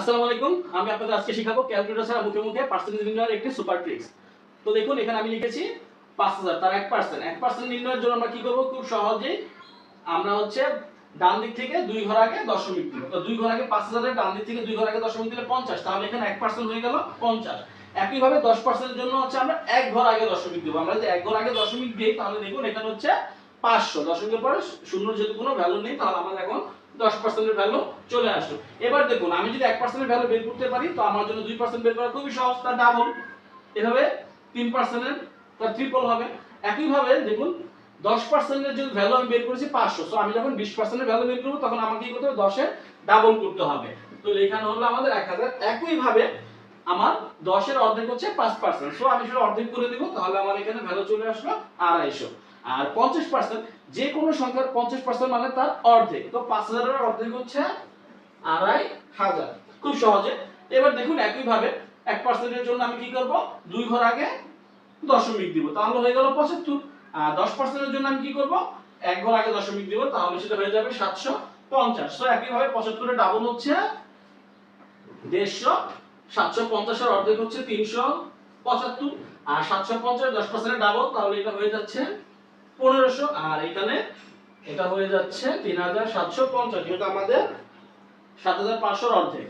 আসসালামু আলাইকুম। আমি আপনাদের আজকে শিখাবো ক্যালকুলেটর ছাড়া মুখে মুখে পার্সেন্টেজ নির্ণয়ের একটি সুপার ট্রিক্স তো দেখুন, এখানে আমি লিখেছি পাঁচ হাজার, তার এক পার্সেন্ট এক পার্সেন্ট নির্ণয়ের জন্য আমরা কি করব? খুব সহজেই আমরা হচ্ছে ডান দিক থেকে দুই ঘর আগে দশমিক দিব। তো দুই ঘর আগে পাঁচ হাজারের ডান দিক থেকে দুই ঘর আগে দশমিক দিলে পঞ্চাশ, তাহলে এখানে এক পার্সেন্ট হয়ে গেল পঞ্চাশ। একইভাবে দশ পার্সেন্টের জন্য হচ্ছে আমরা এক ঘর আগে দশমিক দিব। আমরা যদি এক ঘর আগে দশমিক দিই, তাহলে দেখুন, এখানে হচ্ছে পাঁচশো, দশমিকের পরে শূন্য যেহেতু কোনো ভ্যালু নেই, তাহলে আমাদের এখন দশ পার্সেন্টের ভ্যালু চলে আসলো। এবার দেখুন, আমি যদি এক পার্সেন্টের ভ্যালু বের করতে পারি, তো আমার জন্য দুই পার্সেন্ট বের করা খুবই সহজ তার ডাবল এভাবে তিন পার্সেন্টের তার ট্রিপল হবে। একইভাবে দেখুন, দশ পার্সেন্টের যদি ভ্যালু আমি বের করেছি পাঁচশো তো আমি যখন বিশ পার্সেন্টের ভ্যালু বের করব, তখন আমাকে কি করতে হবে? দশে ডাবল করতে হবে। তো এখানে হলো আমাদের এক হাজার। একইভাবে আমার দশের অর্ধেক হচ্ছে পাঁচ পার্সেন্ট সো আমি সেটা অর্ধেক করে দিব, তাহলে আমার এখানে ভ্যালু চলে আসলো আড়াইশো। আর পঞ্চাশ পার্সেন্ট যে কোনো সংখ্যার পঞ্চাশ পার্সেন্ট মানে তার অর্ধেক। তো পাঁচ হাজারের অর্ধেক হচ্ছে আড়াই হাজার। খুব সহজে। এবার দেখুন একইভাবে এক পার্সেন্টের জন্য আমি কি করব? দুই ঘর আগে দশমিক দিব। তাহলে হয়ে গেল পঁচাত্তর। আর দশ পার্সেন্টের জন্য আমি কি করব? এক ঘর আগে দশমিক দিব, তাহলে সেটা হয়ে যাবে সাতশো পঞ্চাশ। তো একইভাবে পঁচাত্তরের ডাবল হচ্ছে দেড়শো, সাতশো পঞ্চাশের অর্ধেক হচ্ছে তিনশো পঁচাত্তর। আর সাতশো পঞ্চাশ, দশ পার্সেন্টের ডাবল তাহলে এটা হয়ে যাচ্ছে পনেরোশো, আর এখানে এটা হয়ে যাচ্ছে তিন হাজার সাতশো পঞ্চাশ যেটা আমাদের সাত হাজার পাঁচশোর অর্ধেক।